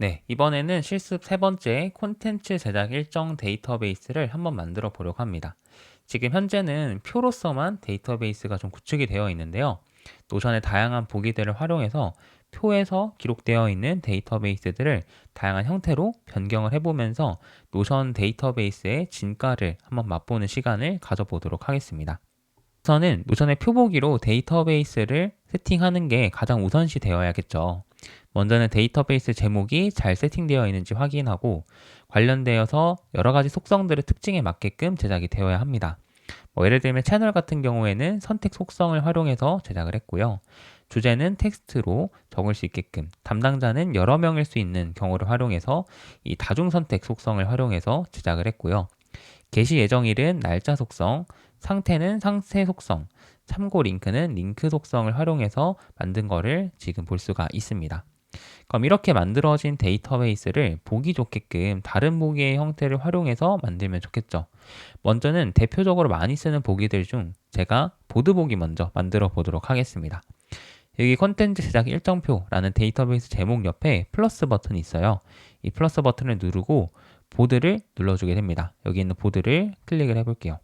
네, 이번에는 실습 세 번째 콘텐츠 제작 일정 데이터베이스를 한번 만들어 보려고 합니다. 지금 현재는 표로서만 데이터베이스가 좀 구축이 되어 있는데요. 노션의 다양한 보기들을 활용해서 표에서 기록되어 있는 데이터베이스들을 다양한 형태로 변경을 해보면서 노션 데이터베이스의 진가를 한번 맛보는 시간을 가져보도록 하겠습니다. 우선은 노션의 표보기로 데이터베이스를 세팅하는 게 가장 우선시 되어야겠죠. 먼저는 데이터베이스 제목이 잘 세팅되어 있는지 확인하고 관련되어서 여러 가지 속성들의 특징에 맞게끔 제작이 되어야 합니다. 뭐 예를 들면 채널 같은 경우에는 선택 속성을 활용해서 제작을 했고요. 주제는 텍스트로 적을 수 있게끔 담당자는 여러 명일 수 있는 경우를 활용해서 이 다중 선택 속성을 활용해서 제작을 했고요. 게시 예정일은 날짜 속성, 상태는 상태 속성, 참고 링크는 링크 속성을 활용해서 만든 거를 지금 볼 수가 있습니다. 그럼 이렇게 만들어진 데이터베이스를 보기 좋게끔 다른 보기의 형태를 활용해서 만들면 좋겠죠. 먼저는 대표적으로 많이 쓰는 보기들 중 제가 보드 보기 먼저 만들어 보도록 하겠습니다. 여기 컨텐츠 제작 일정표라는 데이터베이스 제목 옆에 플러스 버튼이 있어요. 이 플러스 버튼을 누르고 보드를 눌러주게 됩니다. 여기 있는 보드를 클릭을 해볼게요.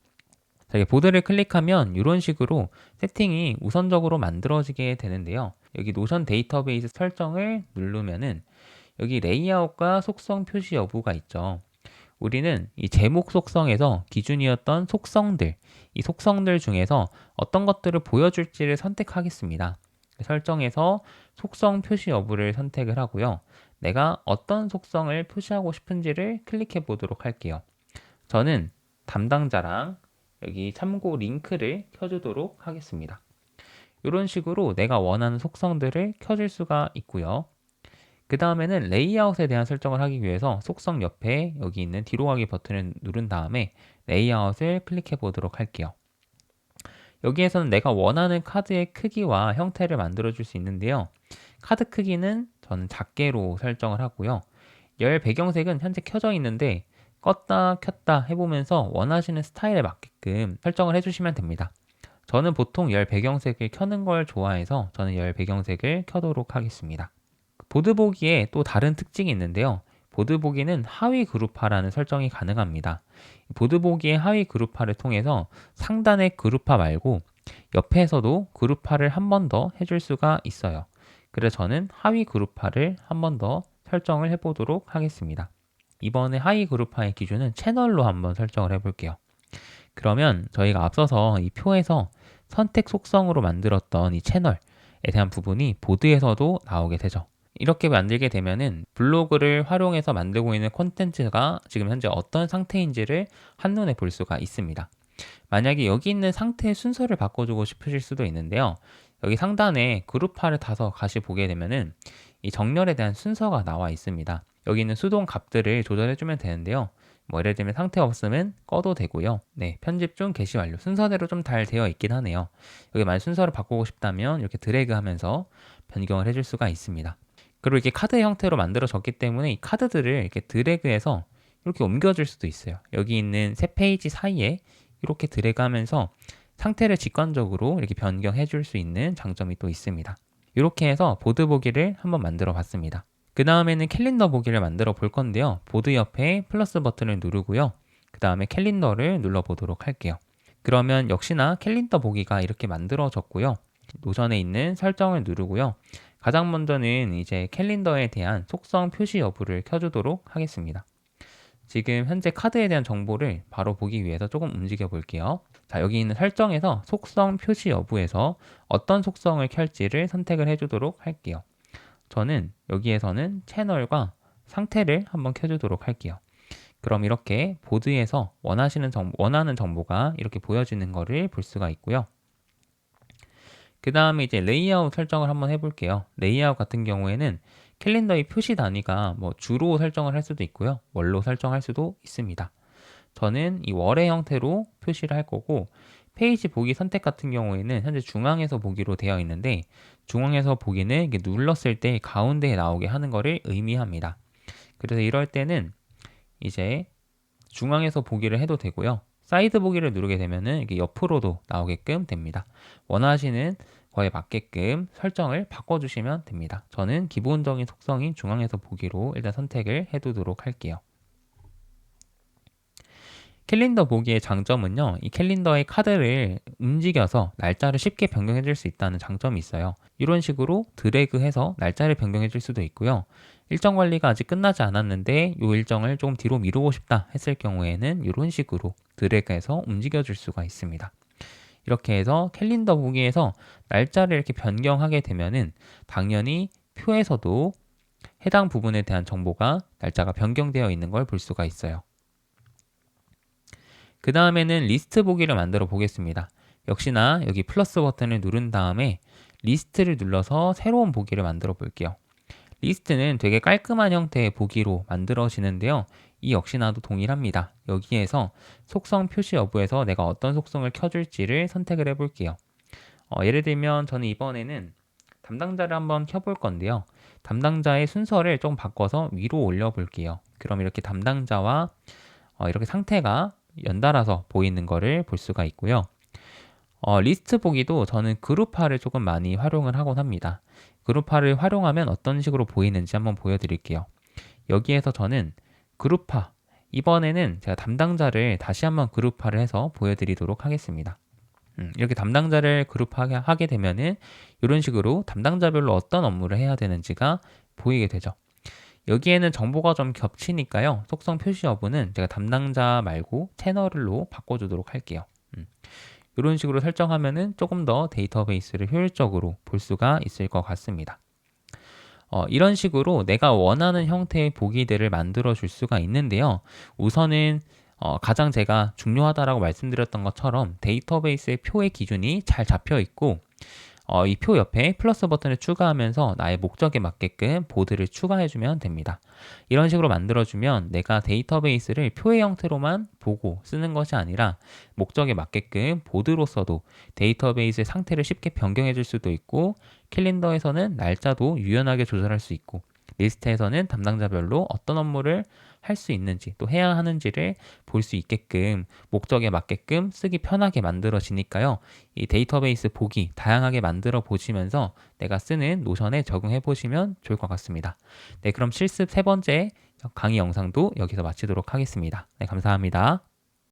자, 이게 보드를 클릭하면 이런 식으로 세팅이 우선적으로 만들어지게 되는데요. 여기 노션 데이터베이스 설정을 누르면은 여기 레이아웃과 속성 표시 여부가 있죠. 우리는 이 제목 속성에서 기준이었던 속성들, 이 속성들 중에서 어떤 것들을 보여줄지를 선택하겠습니다. 설정에서 속성 표시 여부를 선택을 하고요. 내가 어떤 속성을 표시하고 싶은지를 클릭해 보도록 할게요. 저는 담당자랑 여기 참고 링크를 켜주도록 하겠습니다. 이런 식으로 내가 원하는 속성들을 켜줄 수가 있고요. 그 다음에는 레이아웃에 대한 설정을 하기 위해서 속성 옆에 여기 있는 뒤로 가기 버튼을 누른 다음에 레이아웃을 클릭해 보도록 할게요. 여기에서는 내가 원하는 카드의 크기와 형태를 만들어 줄 수 있는데요. 카드 크기는 저는 작게로 설정을 하고요. 열 배경색은 현재 켜져 있는데 껐다 켰다 해보면서 원하시는 스타일에 맞게끔 설정을 해주시면 됩니다. 저는 보통 열 배경색을 켜는 걸 좋아해서 저는 열 배경색을 켜도록 하겠습니다. 보드 보기에 또 다른 특징이 있는데요. 보드 보기는 하위 그룹화라는 설정이 가능합니다. 보드 보기의 하위 그룹화를 통해서 상단의 그룹화 말고 옆에서도 그룹화를 한 번 더 해줄 수가 있어요. 그래서 저는 하위 그룹화를 한 번 더 설정을 해보도록 하겠습니다. 이번에 하위 그룹화의 기준은 채널로 한번 설정을 해볼게요. 그러면 저희가 앞서서 이 표에서 선택 속성으로 만들었던 이 채널에 대한 부분이 보드에서도 나오게 되죠. 이렇게 만들게 되면은 블로그를 활용해서 만들고 있는 콘텐츠가 지금 현재 어떤 상태인지를 한눈에 볼 수가 있습니다. 만약에 여기 있는 상태의 순서를 바꿔주고 싶으실 수도 있는데요. 여기 상단에 그룹화를 타서 다시 보게 되면은 이 정렬에 대한 순서가 나와 있습니다. 여기 있는 수동 값들을 조절해주면 되는데요. 뭐 예를 들면 상태 없으면 꺼도 되고요. 네, 편집 중 게시 완료. 순서대로 좀 잘 되어 있긴 하네요. 여기 만약 순서를 바꾸고 싶다면 이렇게 드래그 하면서 변경을 해줄 수가 있습니다. 그리고 이게 카드 형태로 만들어졌기 때문에 이 카드들을 이렇게 드래그해서 이렇게 옮겨줄 수도 있어요. 여기 있는 세 페이지 사이에 이렇게 드래그 하면서 상태를 직관적으로 이렇게 변경해 줄 수 있는 장점이 또 있습니다. 이렇게 해서 보드 보기를 한번 만들어 봤습니다. 그 다음에는 캘린더 보기를 만들어 볼 건데요. 보드 옆에 플러스 버튼을 누르고요. 그 다음에 캘린더를 눌러 보도록 할게요. 그러면 역시나 캘린더 보기가 이렇게 만들어졌고요. 노선에 있는 설정을 누르고요. 가장 먼저는 이제 캘린더에 대한 속성 표시 여부를 켜주도록 하겠습니다. 지금 현재 카드에 대한 정보를 바로 보기 위해서 조금 움직여 볼게요. 자, 여기 있는 설정에서 속성 표시 여부에서 어떤 속성을 켤지를 선택을 해주도록 할게요. 저는 여기에서는 채널과 상태를 한번 켜주도록 할게요. 그럼 이렇게 보드에서 원하시는 정보, 원하는 정보가 이렇게 보여지는 것을 볼 수가 있고요. 그 다음에 이제 레이아웃 설정을 한번 해볼게요. 레이아웃 같은 경우에는 캘린더의 표시 단위가 뭐 주로 설정을 할 수도 있고요. 월로 설정할 수도 있습니다. 저는 이 월의 형태로 표시를 할 거고 페이지 보기 선택 같은 경우에는 현재 중앙에서 보기로 되어 있는데 중앙에서 보기는 눌렀을 때 가운데에 나오게 하는 것을 의미합니다. 그래서 이럴 때는 이제 중앙에서 보기를 해도 되고요. 사이드 보기를 누르게 되면은 이게 옆으로도 나오게끔 됩니다. 원하시는 거에 맞게끔 설정을 바꿔주시면 됩니다. 저는 기본적인 속성인 중앙에서 보기로 일단 선택을 해두도록 할게요. 캘린더 보기의 장점은요, 이 캘린더의 카드를 움직여서 날짜를 쉽게 변경해 줄 수 있다는 장점이 있어요. 이런 식으로 드래그해서 날짜를 변경해 줄 수도 있고요. 일정 관리가 아직 끝나지 않았는데 이 일정을 좀 뒤로 미루고 싶다 했을 경우에는 이런 식으로 드래그해서 움직여 줄 수가 있습니다. 이렇게 해서 캘린더 보기에서 날짜를 이렇게 변경하게 되면은 당연히 표에서도 해당 부분에 대한 정보가 날짜가 변경되어 있는 걸 볼 수가 있어요. 그 다음에는 리스트 보기를 만들어 보겠습니다. 역시나 여기 플러스 버튼을 누른 다음에 리스트를 눌러서 새로운 보기를 만들어 볼게요. 리스트는 되게 깔끔한 형태의 보기로 만들어지는데요. 이 역시나도 동일합니다. 여기에서 속성 표시 여부에서 내가 어떤 속성을 켜줄지를 선택을 해볼게요. 어, 예를 들면 저는 이번에는 담당자를 한번 켜볼 건데요. 담당자의 순서를 좀 바꿔서 위로 올려 볼게요. 그럼 이렇게 담당자와 어, 이렇게 상태가 연달아서 보이는 거를 볼 수가 있고요. 어, 리스트 보기도 저는 그룹화를 조금 많이 활용을 하곤 합니다. 그룹화를 활용하면 어떤 식으로 보이는지 한번 보여드릴게요. 여기에서 저는 그룹화, 이번에는 제가 담당자를 다시 한번 그룹화를 해서 보여드리도록 하겠습니다. 음, 이렇게 담당자를 그룹하게 되면은 이런 식으로 담당자별로 어떤 업무를 해야 되는지가 보이게 되죠. 여기에는 정보가 좀 겹치니까요. 속성 표시 여부는 제가 담당자 말고 채널로 바꿔주도록 할게요. 음. 이런 식으로 설정하면은 조금 더 데이터베이스를 효율적으로 볼 수가 있을 것 같습니다. 어, 이런 식으로 내가 원하는 형태의 보기들을 만들어 줄 수가 있는데요. 우선은 어, 가장 제가 중요하다라고 말씀드렸던 것처럼 데이터베이스의 표의 기준이 잘 잡혀 있고 어, 이 표 옆에 플러스 버튼을 추가하면서 나의 목적에 맞게끔 보드를 추가해주면 됩니다. 이런 식으로 만들어주면 내가 데이터베이스를 표의 형태로만 보고 쓰는 것이 아니라 목적에 맞게끔 보드로서도 데이터베이스의 상태를 쉽게 변경해줄 수도 있고 캘린더에서는 날짜도 유연하게 조절할 수 있고 리스트에서는 담당자별로 어떤 업무를 할 수 있는지 또 해야 하는지를 볼 수 있게끔 목적에 맞게끔 쓰기 편하게 만들어지니까요. 이 데이터베이스 보기 다양하게 만들어 보시면서 내가 쓰는 노션에 적용해 보시면 좋을 것 같습니다. 네, 그럼 실습 세 번째 강의 영상도 여기서 마치도록 하겠습니다. 네, 감사합니다.